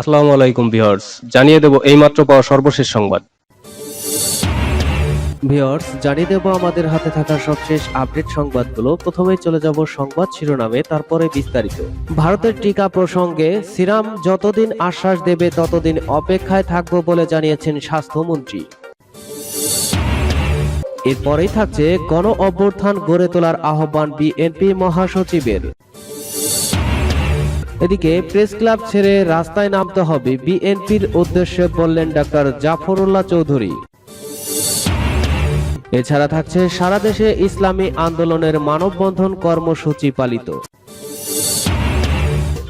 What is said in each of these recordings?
আসসালামু আলাইকুম ভিউয়ার্স, জানিয়ে দেব এইমাত্র পাওয়া সর্বশেষ সংবাদ। ভিওর্স জানিয়ে দেব আমাদের হাতে থাকা সবশেষ আপডেট সংবাদগুলো। প্রথমেই চলে যাব সংবাদ শিরোনামে, তারপরে বিস্তারিত। ভারতের টিকা প্রসঙ্গে সিরাম যতদিন আশ্বাস দেবে ততদিন অপেক্ষায় থাকব বলে জানিয়েছেন স্বাস্থ্যমন্ত্রী। এরপরেই থাকছে গণ অভ্যুত্থান গড়ে তোলার আহ্বান বিএনপি মহাসচিবের। এদিকে প্রেস ক্লাব ছেড়ে রাস্তায় নামতে হবে বিএনপির উদ্দেশ্যে বললেন ডাক্তার জাফরুল্লাহ চৌধুরী। এছাড়া থাকছে সারা দেশে ইসলামী আন্দোলনের মানববন্ধন কর্মসূচি পালিত।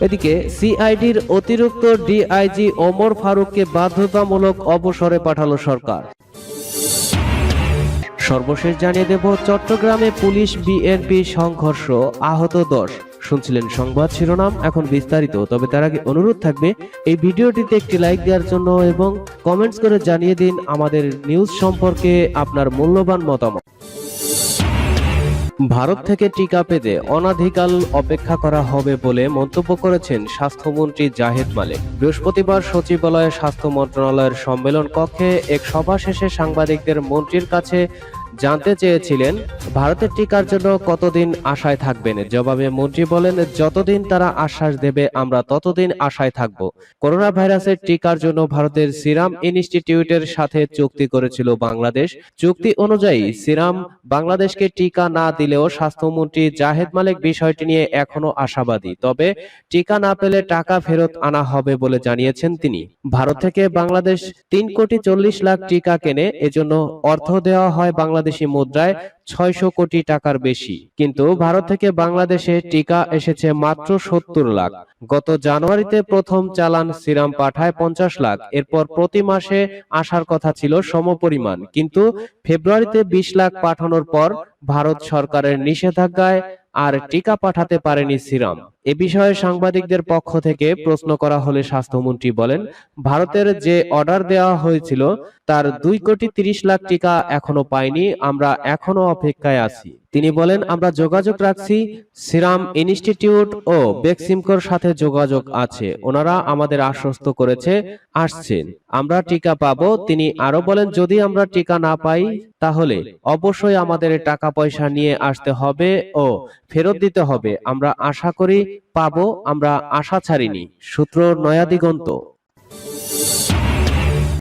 এদিকে সিআইডির অতিরিক্ত ডিআইজি ওমর ফারুককে বাধ্যতামূলক অবসরে পাঠালো সরকার। সর্বশেষ জানিয়ে দেব, চট্টগ্রামে পুলিশ বিএনপি সংঘর্ষ, আহত দশ। শুনছিলেন সংবাদ শিরোনাম এখন বিস্তারিত, তবে তার আগে অনুরোধ থাকবে, এই ভিডিওটিতে একটি লাইক দেওয়ার জন্য এবং কমেন্টস করে জানিয়ে দিন আমাদের নিউজ সম্পর্কে আপনার মূল্যবান মতামত। ভারত থেকে টিকা পেতে অনাধিকাল অপেক্ষা করা হবে বলে মন্তব্য করেছেন স্বাস্থ্যমন্ত্রী জাহেদ মালিক। বৃহস্পতিবার সচিবালয়ে স্বাস্থ্য মন্ত্রণালয়ের সম্মেলন কক্ষে এক সভা শেষে সাংবাদিকদের মন্ত্রীর কাছে জানতে চেয়েছিলেন, ভারতের টিকার জন্য কতদিন আশায় থাকবেন? জবাবে মন্ত্রী বলেন, যতদিন তারা আশ্বাস দেবে, আমরা ততদিন আশায় থাকব। করোনা ভাইরাসের টিকার জন্য ভারতের সিরাম ইনস্টিটিউটের সাথে চুক্তি করেছিল বাংলাদেশ। চুক্তি অনুযায়ী, সিরাম বাংলাদেশকে টিকা না দিলেও স্বাস্থ্যমন্ত্রী জাহেদ মালিক বিষয়টি নিয়ে এখনও আশাবাদী। তবে টিকা না পেলে টাকা ফেরত আনা হবে বলে জানিয়েছেন তিনি। ভারত থেকে বাংলাদেশ তিন কোটি চল্লিশ লাখ টিকা কেনে, এজন্য অর্থ দেওয়া হয় বাংলাদেশি মুদ্রায় ছয়শো কোটি টাকার বেশি। কিন্তু ভারত থেকে বাংলাদেশে টিকা এসেছে মাত্র সত্তর লাখ। গত জানুয়ারিতে প্রথম চালান সিরাম পাঠায় পঞ্চাশ লাখ। এরপর প্রতি মাসে আসার কথা ছিল সমপরিমাণ। কিন্তু ফেব্রুয়ারিতে বিশ লাখ পাঠানোর পর ভারত সরকারের নিষেধাজ্ঞায় আর টিকা পাঠাতে পারেনি সিরাম। এ বিষয়ে সাংবাদিকদের পক্ষ থেকে প্রশ্ন করা হলে স্বাস্থ্যমন্ত্রী বলেন ভারতের যে অর্ডার দেওয়া হয়েছিল তার দুই কোটি তিরিশ লাখ টিকা এখনও পায়নি আমরা এখনও অপেক্ষায় আছি। তিনি বলেন, আমরা যোগাযোগ রাখছি, সিরাম ইনস্টিটিউট ও বেক্সিমকোর সাথে যোগাযোগ আছে। ওনারা আমাদের আশ্বস্ত করেছে, আসছেন। আমরা টিকা পাবো। তিনি আরও বলেন, যদি আমরা টিকা না পাই, তাহলে অবশ্যই আমাদের টাকা পয়সা নিয়ে আসতে হবে ও ফেরত দিতে হবে। আমরা আশা করি পাবো, আমরা আশা ছাড়িনি। সূত্র নয়াদিগন্ত।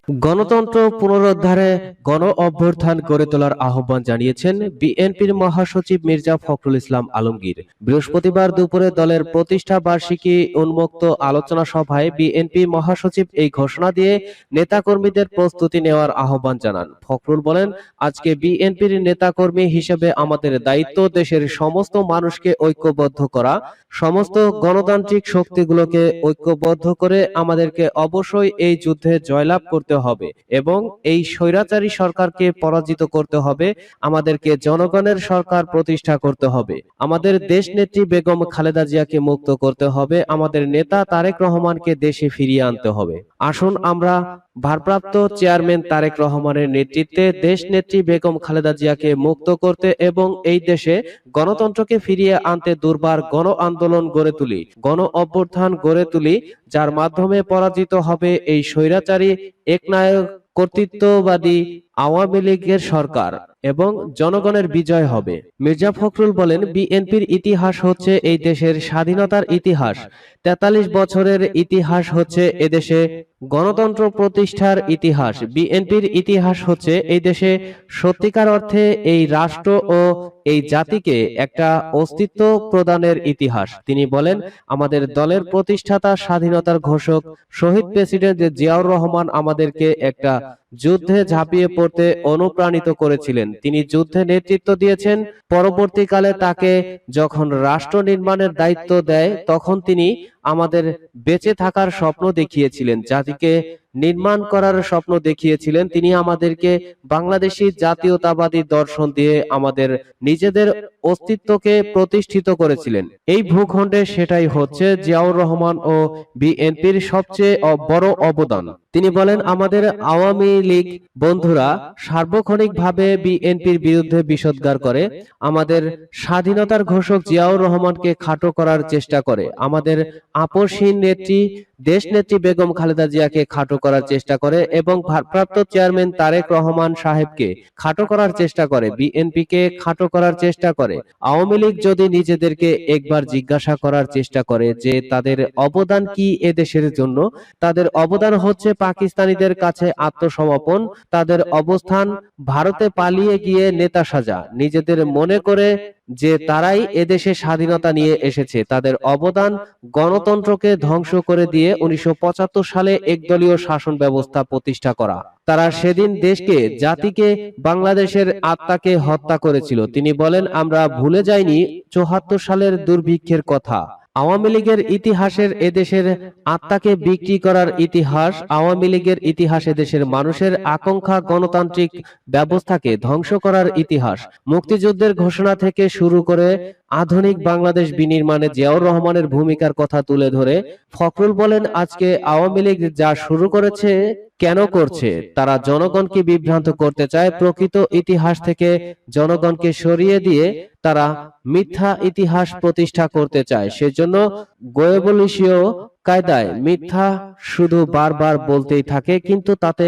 গণতন্ত্র পুনরুদ্ধারে গণ অভ্যুত্থান গড়ে তোলার আহ্বান জানিয়েছেন বিএনপির মহাসচিব মির্জা ফখরুল ইসলাম আলমগীর। বৃহস্পতিবার দুপুরে দলের প্রতিষ্ঠা বার্ষিকী উন্মুক্ত আলোচনা সভায় বিএনপি মহাসচিব এই ঘোষণা দিয়ে নেতাকর্মীদের প্রস্তুতি নেওয়ার আহ্বান জানান। ফখরুল বলেন, আজকে বিএনপির নেতাকর্মী হিসেবে আমাদের দায়িত্ব দেশের সমস্ত মানুষকে ঐক্যবদ্ধ করা। সমস্ত গণতান্ত্রিক শক্তিগুলোকে ঐক্যবদ্ধ করে আমাদেরকে অবশ্যই এই যুদ্ধে জয়লাভ করতে হবে এবং এই স্বৈরাচারী সরকারকে পরাজিত করতে হবে, আমাদেরকে জনগণের সরকার প্রতিষ্ঠা করতে হবে, আমাদের দেশ নেত্রী বেগম খালেদা জিয়াকে মুক্ত করতে হবে, আমাদের নেতা তারেক রহমানকে দেশে ফিরিয়ে আনতে হবে। আসুন আমরা ভারপ্রাপ্ত চেয়ারম্যান তারেক রহমানের নেতৃত্বে দেশ নেত্রী বেগম খালেদা জিয়াকে মুক্ত করতে এবং এই দেশে গণতন্ত্রকে ফিরিয়ে আনতে দুর্বার গণ আন্দোলন গড়ে তুলি, গণ অভ্যুত্থান গড়ে তুলি, যার মাধ্যমে পরাজিত হবে এই স্বৈরাচারী, একনায়ক, কর্তৃত্ববাদী আওয়ামী লীগের সরকার। এবং জনগণের বিজয় হবে। মির্জা ফখরুল বলেন, বিএনপির ইতিহাস হচ্ছে এই দেশের স্বাধীনতার ইতিহাস। তেতাল্লিশ বছরের ইতিহাস হচ্ছে এদেশে গণতন্ত্র প্রতিষ্ঠার ইতিহাস। বিএনপির ইতিহাস হচ্ছে এই দেশে সত্যিকার অর্থে এই রাষ্ট্র ও এই জাতিকে একটা অস্তিত্ব প্রদানের ইতিহাস। তিনি বলেন, আমাদের দলের প্রতিষ্ঠাতা স্বাধীনতার ঘোষক শহীদ প্রেসিডেন্ট জিয়াউর রহমান আমাদেরকে একটা যুদ্ধে ঝাঁপিয়ে পড়তে অনুপ্রাণিত করেছিলেন। তিনি যুদ্ধে নেতৃত্ব দিয়েছেন। পরবর্তীকালে তাকে যখন রাষ্ট্র নির্মাণের দায়িত্ব দেয় তখন তিনি আমাদের বেঁচে থাকার স্বপ্ন দেখিয়েছিলেন, জাতিকে নির্মাণ করার স্বপ্ন দেখিয়েছিলেন। তিনি আমাদেরকে বাংলাদেশি জাতীয়তাবাদী দর্শন দিয়ে আমাদের নিজেদের অস্তিত্বকে প্রতিষ্ঠিত করেছিলেন। এই ভূখণ্ডে সেটাই হচ্ছে জিয়াউর রহমান ও বিএনপির সবচেয়ে বড় অবদান। তিনি বলেন, আমাদের আওয়ামী লীগ বন্ধুরা সার্বক্ষণিকভাবে বিএনপির বিরুদ্ধে বিষোদ্গার করে। আমাদের স্বাধীনতার ঘোষক জিয়াউর রহমানকে খাটো করার চেষ্টা করে। আমাদের আপসহীন নেত্রী, দেশনেত্রী বেগম খালেদা জিয়াকে খাটো করার চেষ্টা করে এবং ভারপ্রাপ্ত চেয়ারম্যান তারেক রহমান সাহেবকে খাটো করার চেষ্টা করে, বিএনপিকে খাটো করার চেষ্টা করে। আওয়ামী লীগ যদি নিজেদেরকে একবার জিজ্ঞাসা করার চেষ্টা করে যে তাদের অবদান কি এদেশের জন্য, তাদের অবদান হচ্ছে পাকিস্তানিদের কাছে আত্মসমর্পণ, তাদের অবস্থান ভারতে পালিয়ে গিয়ে নেতা সাজা, নিজেদের মনে করে যে তারাই এদেশে স্বাধীনতা নিয়ে এসেছে। তাদের অবদান গণতন্ত্রকে ধ্বংস করে দিয়ে উনিশশো পঁচাত্তর সালে একদলীয় শাসন ব্যবস্থা প্রতিষ্ঠা করা। তারা সেদিন দেশকে জাতিকে বাংলাদেশের আত্মাকে হত্যা করেছিল। তিনি বলেন আমরা ভুলে যাইনি চৌহাত্তর সালের দুর্ভিক্ষের কথা। আওয়ামী লীগের ইতিহাসের এদেশের আত্মাকে বিক্রি করার ইতিহাস আওয়ামী লীগের ইতিহাস এদেশের মানুষের আকাঙ্ক্ষা গণতান্ত্রিক ব্যবস্থাকে ধ্বংস করার ইতিহাস। মুক্তিযুদ্ধের ঘোষণা থেকে শুরু করে আধুনিক বাংলাদেশ বিনির্মাণে জিয়াউর রহমানের ভূমিকার কথা তুলে ধরে ফখরুল বলেন, আজকে আওয়ামী লীগ যা শুরু করেছে কেন করছে? তারা জনগণকে বিভ্রান্ত করতে চায় প্রকৃত ইতিহাস থেকে জনগণকে সরিয়ে দিয়ে তারা মিথ্যা ইতিহাস প্রতিষ্ঠা করতে চায়। সেজন্য গোয়েবলিশীয় কায়দায় মিথ্যা শুধু বারবার বলতেই থাকে, কিন্তু তাতে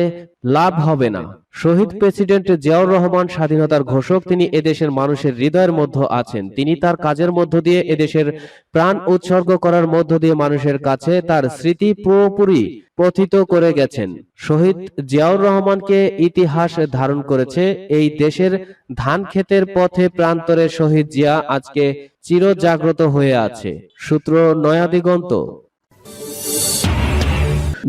লাভ হবে না। শহীদ প্রেসিডেন্ট জিয়াউর রহমান স্বাধীনতার ঘোষক, তিনি এদেশের মানুষের হৃদয়ের মধ্যে আছেন। তিনি তার কাজের মধ্য দিয়ে এদেশের প্রাণ উৎসর্গ করার মধ্য দিয়ে মানুষের কাছে তার স্মৃতি পুরোপুরি প্রথিত করে গেছেন। শহীদ জিয়াউর রহমানকে ইতিহাস ধারণ করেছে, এই দেশের ধান ক্ষেতের পথে প্রান্তরে শহীদ জিয়া আজকে চিরজাগ্রত হয়ে আছে। সূত্র নয়াদিগন্ত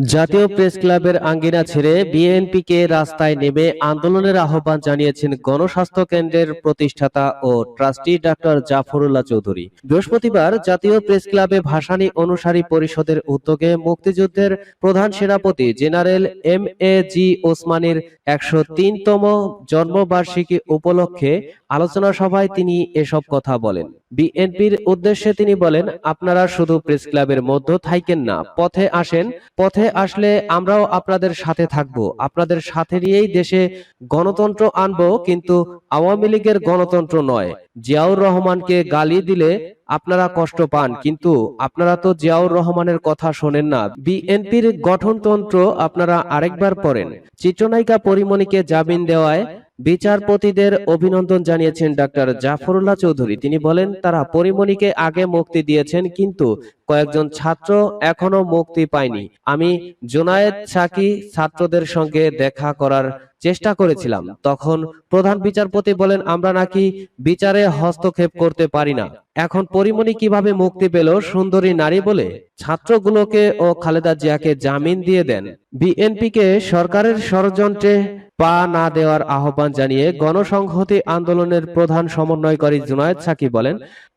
জাতীয় প্রেস ক্লাবের আঙ্গিনা ছেড়ে বিএনপিকে রাস্তায় নেমে আন্দোলনের আহ্বান জানিয়েছেন গণস্বাস্থ্য কেন্দ্রের প্রতিষ্ঠাতা ও ট্রাস্টি ডাক্তার জাফরুল্লাহ চৌধুরী। বৃহস্পতিবার জাতীয় প্রেস ক্লাবে ভাসানী অনুসারী পরিষদের উদ্যোগে মুক্তিযুদ্ধের প্রধান সেনাপতি জেনারেল এম এ জি ওসমানীর একশো তিনতম জন্মবার্ষিকী উপলক্ষে আলোচনা সভায় তিনি এসব কথা বলেন। বিএনপির উদ্দেশ্যে তিনি বলেন, আপনারা শুধু প্রেস ক্লাবের মধ্যে থাইকেন না, পথে আসেন। পথে আসলে আমরাও আপনাদের সাথে থাকব। আপনাদের সাথে নিয়েই দেশে গণতন্ত্র আনব, কিন্তু আওয়ামী লীগের গণতন্ত্র নয়। জিয়াউর রহমানকে গালি দিলে আপনারা কষ্ট পান, কিন্তু আপনারা তো জিয়াউর রহমানের কথা শোনেন না। বিএনপির গঠনতন্ত্র আপনারা আরেকবার পড়েন। চিত্রনায়িকা পরিমণিকে জামিন দেওয়ায় বিচারপতিদের অভিনন্দন জানিয়েছেন ডাক্তার জাফরুল্লাহ চৌধুরী। তিনি বলেন তারা পরিমণিকে আগে মুক্তি দিয়েছেন কিন্তু কয়েকজন ছাত্র এখনও মুক্তি পায়নি। আমি জোনায়েদ সাকি ছাত্রদের সঙ্গে দেখা করার চেষ্টা করেছিলাম। তখন প্রধান বিচারপতি বলেন আমরা নাকি বিচারে হস্তক্ষেপ করতে পারি না। এখন পরিমণি কীভাবে মুক্তি পেল সুন্দরী নারী বলে ছাত্রগুলোকে ও খালেদা জিয়াকে জামিন দিয়ে দেন। বিএনপিকে সরকারের ষড়যন্ত্রে পা না দেওয়ার আহ্বান জানিয়ে গণসংহতি আন্দোলনের প্রধান সমন্বয়কারী জুনায়েদ সাকি বলেন,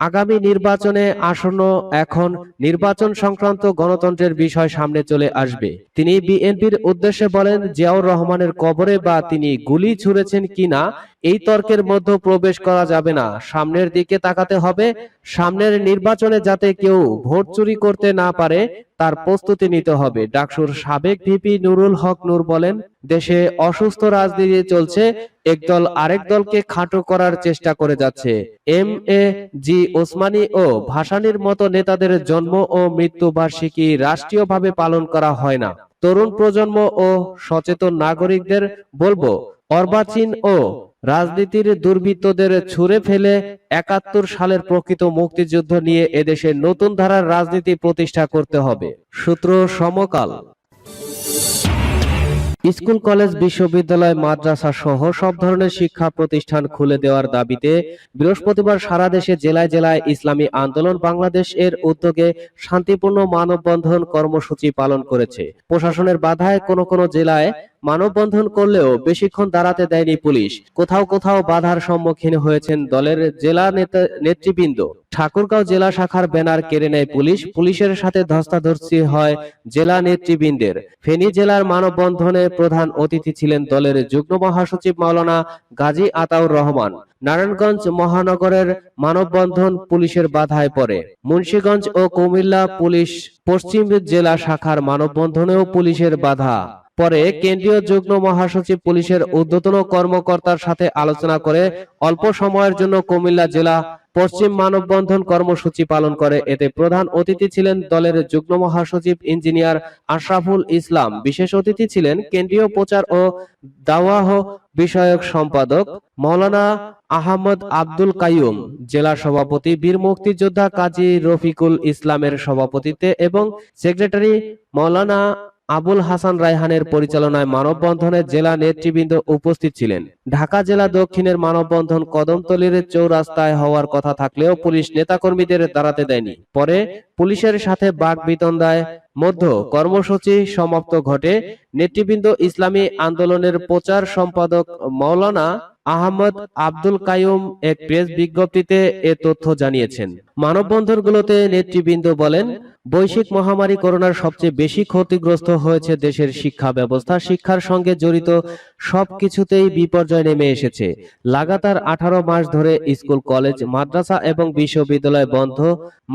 আগামী নির্বাচনে আসন্ন এখন নির্বাচন সংক্রান্ত গণতন্ত্রের বিষয় সামনে চলে আসবে। তিনি বিএনপির উদ্দেশ্যে বলেন, জিয়াউর রহমানের কবরে বা তিনি গুলি ছুঁড়েছেন কিনা এই তর্কের মধ্যে প্রবেশ করা যাবে না। সামনের দিকে তাকাতে হবে। সামনের নির্বাচনে যাতে কেউ ভোট চুরি করতে না পারে, তার প্রস্তুতি নিতে হবে। ডাকসুর সাবেক ভিপি নুরুল হক নূর বলেন, দেশে অসুস্থ রাজনীতি চলছে। একদল আরেক দলকে খাটো করার চেষ্টা করে যাচ্ছে। এম এ জি ওসমানী ও ভাসানীর মতো নেতাদের জন্ম ও মৃত্যু বার্ষিকী রাষ্ট্রীয়ভাবে পালন করা হয় না। তরুণ প্রজন্ম ও সচেতন নাগরিকদের বলব, অর্বাচীন ও রাজনীতির দুর্বৃত্তদের ছুঁড়ে ফেলে একাত্তর সালের প্রকৃত মুক্তিযুদ্ধ নিয়ে এদেশে নতুন ধারার রাজনীতি প্রতিষ্ঠা করতে হবে। সূত্র সমকাল। স্কুল, কলেজ, বিশ্ববিদ্যালয়, মাদ্রাসা সহ সব ধরনের শিক্ষা প্রতিষ্ঠান খুলে দেওয়ার দাবিতে বৃহস্পতিবার সারা দেশে জেলায় জেলায় ইসলামী আন্দোলন বাংলাদেশ এর উদ্যোগে শান্তিপূর্ণ মানববন্ধন কর্মসূচি পালন করেছে। প্রশাসনের বাধায় কোনো কোনো জেলায় মানববন্ধন করলেও বেশিক্ষণ দাঁড়াতে দেয়নি পুলিশ। কোথাও কোথাও বাধার সম্মুখীন হয়েছেন দলের জেলা নেতা- নেতৃবৃন্দ। ঠাকুরগাঁও জেলা শাখার ব্যানার কেড়ে নেয় পুলিশ। পুলিশের সাথে ধস্তাধস্তি হয় জেলা নেতৃবৃন্দের। ফেনী জেলার মানববন্ধনে প্রধান অতিথি ছিলেন দলের যুগ্ম মহাসচিব মাওলানা গাজী আতাউর রহমান। নারায়ণগঞ্জ মহানগরের মানববন্ধন পুলিশের বাধায় পড়ে। মুন্সীগঞ্জ ও কুমিল্লা পুলিশ পশ্চিম জেলা শাখার মানববন্ধনেও পুলিশের বাধা। পরে কেন্দ্রীয় যুগ্ম মহাসচিব পুলিশের ঊর্ধ্বতন কর্মকর্তার সাথে আলোচনা করে অল্প সময়ের জন্য কুমিল্লা জেলা পশ্চিম মানববন্ধন কর্মসূচি পালন করে। এতে প্রধান অতিথি ছিলেন দলের যুগ্ম মহাসচিব ইঞ্জিনিয়ার আশরাফুল ইসলাম। বিশেষ অতিথি ছিলেন কেন্দ্রীয় প্রচার ও দাওয়াহ বিষয়ক সম্পাদক মৌলানা আহমদ আব্দুল কাইয়ুম জেলা সভাপতি বীর মুক্তিযোদ্ধা কাজী রফিকুল ইসলামের সভাপতিত্বে এবং সেক্রেটারি মৌলানা আবুল হাসান রায়হানের পরিচালনায় মানববন্ধনে জেলা নেতৃবৃন্দ উপস্থিত ছিলেন। ঢাকা জেলা দক্ষিণের মানববন্ধন কদমতলির চৌরাস্তায় হওয়ার কথা থাকলেও পুলিশ নেতাকর্মীদের দাঁড়াতে দেয়নি। পরে পুলিশের সাথে বাঘ বিতন্দায় মধ্য কর্মসূচি সমাপ্ত ঘটে। নেতৃবৃন্দ ইসলামী আন্দোলনের প্রচার সম্পাদক মৌলানা আহমদ আব্দুল কাইয়ুম এক প্রেস বিজ্ঞপ্তিতে এ তথ্য জানিয়েছেন। মানববন্ধনগুলোতে নেতৃবৃন্দ বলেন, বৈশ্বিক মহামারী করোনার সবচেয়ে বেশি ক্ষতিগ্রস্ত হয়েছে দেশের শিক্ষা ব্যবস্থা, শিক্ষার সঙ্গে জড়িত সবকিছুতেই বিপর্যয় নেমে এসেছে। লাগাতার আঠারো মাস ধরে স্কুল, কলেজ, মাদ্রাসা এবং বিশ্ববিদ্যালয় বন্ধ,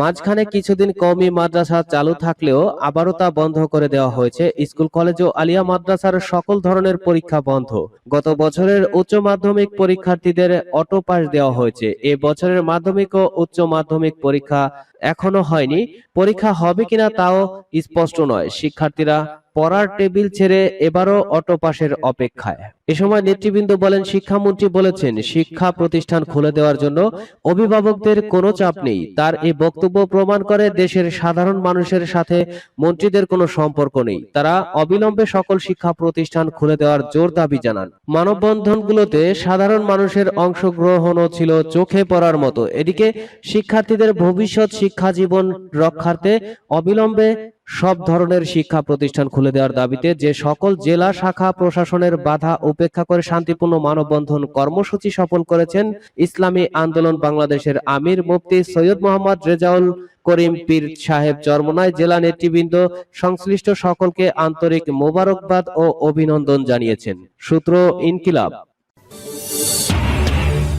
মাঝখানে কিছুদিন কওমি মাদ্রাসা চালু থাকলেও আবারও তা বন্ধ করে দেওয়া হয়েছে। স্কুল, কলেজ ও আলিয়া মাদ্রাসার সকল ধরনের পরীক্ষা বন্ধ। গত বছরের উচ্চ মাধ্যমিক পরীক্ষার্থীদের অটো পাস দেওয়া হয়েছে। এ বছরের মাধ্যমিক ও উচ্চ মাধ্যমিক পরীক্ষা এখনও হয়নি। পরীক্ষা হবে কিনা তাও স্পষ্ট নয়। শিক্ষার্থীরা পড়ার টেবিল ছেড়ে এবারও অটো পাসের অপেক্ষায়। এ সময় নেতৃবৃন্দ বলেন, শিক্ষামন্ত্রী বলেছেন, শিক্ষা প্রতিষ্ঠান খুলে দেওয়ার জন্য অভিভাবকদের কোনো চাপ নেই। তার এই বক্তব্য প্রমাণ করে দেশের সাধারণ মানুষের সাথে মন্ত্রীদের কোনো সম্পর্ক নেই। তারা অবিলম্বে সকল শিক্ষা প্রতিষ্ঠান খুলে দেওয়ার জোর দাবি জানান। মানববন্ধনগুলোতে সাধারণ মানুষের অংশগ্রহণও ছিল চোখে পড়ার মতো। এদিকে শিক্ষার্থীদের ভবিষ্যৎ শিক্ষা জীবন রক্ষার্থে অবিলম্বে সব ধরনের শিক্ষা প্রতিষ্ঠান খুলে দেওয়ার দাবিতে যে সকল জেলা শাখা প্রশাসনের বাধা উপেক্ষা করে শান্তিপূর্ণ মানববন্ধন কর্মসূচি সফল করেছেন ইসলামী আন্দোলন বাংলাদেশের আমির মুফতি সৈয়দ মোহাম্মদ রেজাউল করিম পীর সাহেব চরমনায় জেলা নেতৃবৃন্দ সংশ্লিষ্ট সকলকে আন্তরিক মোবারকবাদ ও অভিনন্দন জানিয়েছেন। সূত্র ইনকিলাব।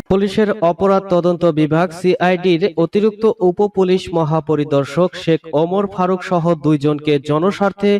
পুলিশের অপরাধ তদন্ত বিভাগ সিআইডির অতিরিক্ত উপ পুলিশ মহাপরিদর্শক শেখ ওমর ফারুক সহ দুইজনকে জনস্বার্থে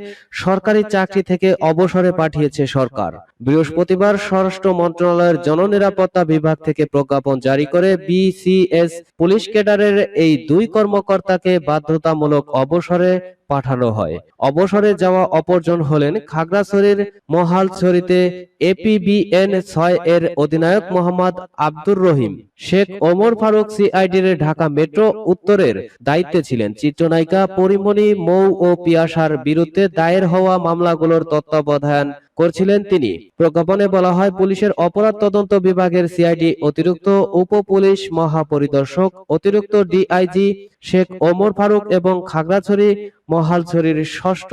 সরকারি চাকরি থেকে অবসরে পাঠিয়েছে সরকার। বৃহস্পতিবার স্বরাষ্ট্র মন্ত্রণালয়ের জননিরাপত্তা বিভাগ থেকে প্রজ্ঞাপন জারি করে বিসিএস পুলিশ ক্যাডারের এই দুই কর্মকর্তাকে বাধ্যতামূলক অবসরে পাঠানো হয়। অবসরে যাওয়া অপরজন হলেন খাগড়াছড়ির মহালছড়িতে এপিবিএন ছয় এর অধিনায়ক মোহাম্মদ আব্দুর রহিম। শেখ ওমর ফারুক সিআইডির ঢাকা মেট্রো উত্তরের দায়িত্বে ছিলেন চিত্রনায়িকা পরিমণি মৌ ও পিয়াসার বিরুদ্ধে দায়ের হওয়া মামলাগুলোর তত্ত্বাবধান করছিলেন তিনি। প্রজ্ঞাপনে বলা হয় পুলিশের অপরাধ তদন্ত বিভাগের সিআইডি অতিরিক্ত উপ পুলিশ মহাপরিদর্শক অতিরিক্ত ডিআইজি শেখ ওমর ফারুক এবং খাগড়াছড়ি মহালছড়ির ষষ্ঠ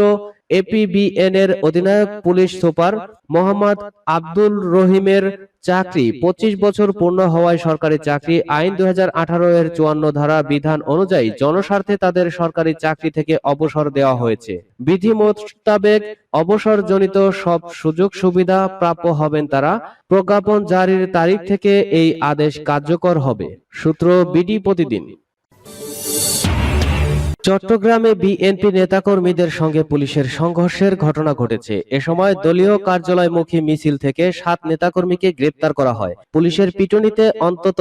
এপিবিএন এর অধিনায়ক, পুলিশ সুপার মোহাম্মদ আব্দুল রহিমের চাকরি। পঁচিশ বছর পূর্ণ হওয়ায় সরকারি চাকরি। আইন দুই হাজার আঠারো এর চুয়ান্ন ধারা বিধান অনুযায়ী জনস্বার্থে তাদের সরকারি চাকরি থেকে অবসর দেওয়া হয়েছে। বিধি মোতাবেক অবসরজনিত সব সুযোগ সুবিধা প্রাপ্য হবেন তারা। প্রজ্ঞাপন জারির তারিখ থেকে এই আদেশ কার্যকর হবে। সূত্র বিডি প্রতিদিন। চট্টগ্রামে বিএনপি নেতাকর্মীদের সঙ্গে পুলিশের সংঘর্ষের ঘটনা ঘটেছে। এ সময় দলীয় কার্যালয়মুখী মিছিল থেকে সাত নেতাকর্মীকে গ্রেপ্তার করা হয়। পুলিশের পিটুনিতে অন্তত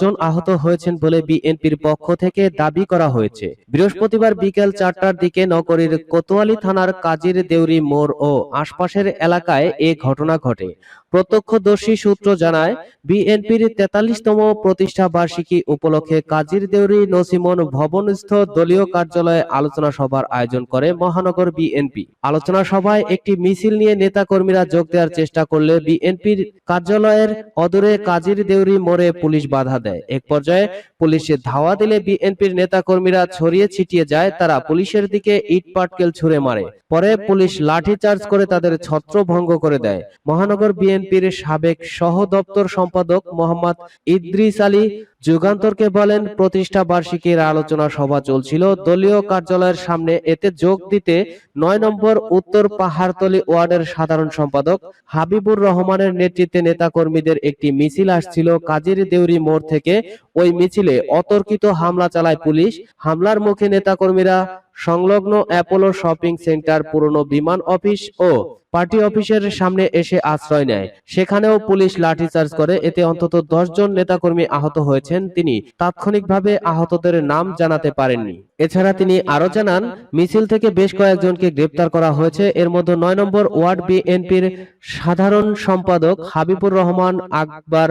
জন আহত হয়েছেন বলে বিএনপির পক্ষ থেকে দাবি করা হয়েছে। বৃহস্পতিবার বিকেল চারটার দিকে নগরীর কোতোয়ালি থানার কাজির দেউরি মোড় ও আশপাশের এলাকায় এ ঘটনা ঘটে। প্রত্যক্ষদর্শী সূত্র জানায়, বিএনপির তেতাল্লিশতম প্রতিষ্ঠা বার্ষিকী উপলক্ষে কাজীর দেউরি নসিমন ভবনস্থ দলীয় কার্যালয়ে আলোচনা সভার আয়োজন করে মহানগর বিএনপি। আলোচনা সভায় একটি মিছিল নিয়ে নেতা কর্মীরা যোগ দেওয়ার চেষ্টা করলে বিএনপির কার্যালয়ের অদূরে কাজীর দেউরি মোড়ে পুলিশ বাধা দেয়। এক পর্যায়ে পুলিশে ধাওয়া দিলে বিএনপির নেতা কর্মীরা ছড়িয়ে ছিটিয়ে যায়, তারা পুলিশের দিকে ইট পাটকেল ছুড়ে মারে। পরে পুলিশ লাঠিচার্জ করে তাদের ছত্রভঙ্গ করে দেয়। মহানগর বিএনপির সাবেক সহ দপ্তর সম্পাদক মোহাম্মদ ইদ্রিস আলী। যুগান্তরকে বলেন, প্রতিষ্ঠা বার্ষিকীর আলোচনা সভা চলছিল। দলীয় কার্যালয়ের সামনে এতে যোগ দিতে নয় নম্বর উত্তর পাহাড়তলি ওয়ার্ডের সাধারণ সম্পাদক হাবিবুর রহমানের নেতৃত্বে নেতাকর্মীদের একটি মিছিল আসছিল কাজীর দেউরি মোড় থেকে। ওই মিছিলে অতর্কিত হামলা চালায় পুলিশ। হামলার মুখে নেতাকর্মীরা সংলগ্ন অ্যাপোলো শপিং সেন্টার পুরনো বিমান অফিস ও পার্টি অফিসের সামনে এসে আশ্রয় নেয়। সেখানেও পুলিশ লাঠিচার্জ করে। এতে অন্তত জন নেতাকর্মী আহত হয়েছেন। তিনি তাৎক্ষণিকভাবে আহতদের নাম জানাতে পারেননি। এছাড়া তিনি আরও জানান, মিছিল থেকে বেশ কয়েকজনকে গ্রেপ্তার করা হয়েছে। এর মধ্যে নয় নম্বর ওয়ার্ড বিএনপির সাধারণ সম্পাদক হাবিবুর রহমান আকবর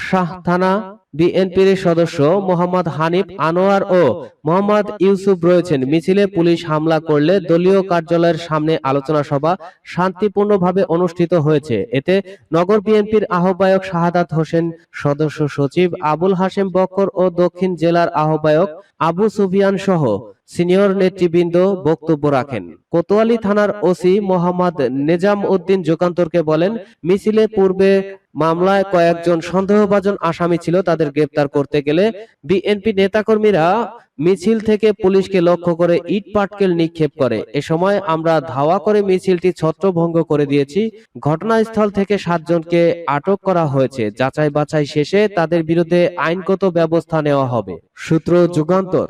শাহ থানা বিএনপির সদস্য মোহাম্মদ হানিফ আনোয়ার ও মোহাম্মদ ইউসুফ রয়েছেন। মিছিলে পুলিশ হামলা করলে দলীয় কার্যালয়ের সামনে আলোচনা সভা শান্তিপূর্ণভাবে অনুষ্ঠিত হয়েছে। এতে নগর বিএনপির আহ্বায়ক শাহাদাত হোসেন, সদস্য সচিব আবুল হাশেম বক্কর ও দক্ষিণ জেলার আহ্বায়ক আবু সুফিয়ান সহ সিনিয়র নেতৃবৃন্দ বক্তব্য রাখেন। কোতোয়ালি থানার ওসি মোহাম্মদ নেজাম উদ্দিন যুগান্তরকে বলেন, মিছিলে পূর্বে মামলায় কয়েকজন সন্দেহভাজন আসামি ছিল, তাদের গ্রেপ্তার করতে গেলে বিএনপি নেতাকর্মীরা মিছিল থেকে পুলিশকে লক্ষ্য করে ইট পাটকেল নিক্ষেপ করে। এ সময় আমরা ধাওয়া করে মিছিলটি ছত্রভঙ্গ করে দিয়েছি। ঘটনাস্থল থেকে সাতজনকে আটক করা হয়েছে। যাচাই বাছাই শেষে তাদের বিরুদ্ধে আইনগত ব্যবস্থা নেওয়া হবে। সূত্র যুগান্তর।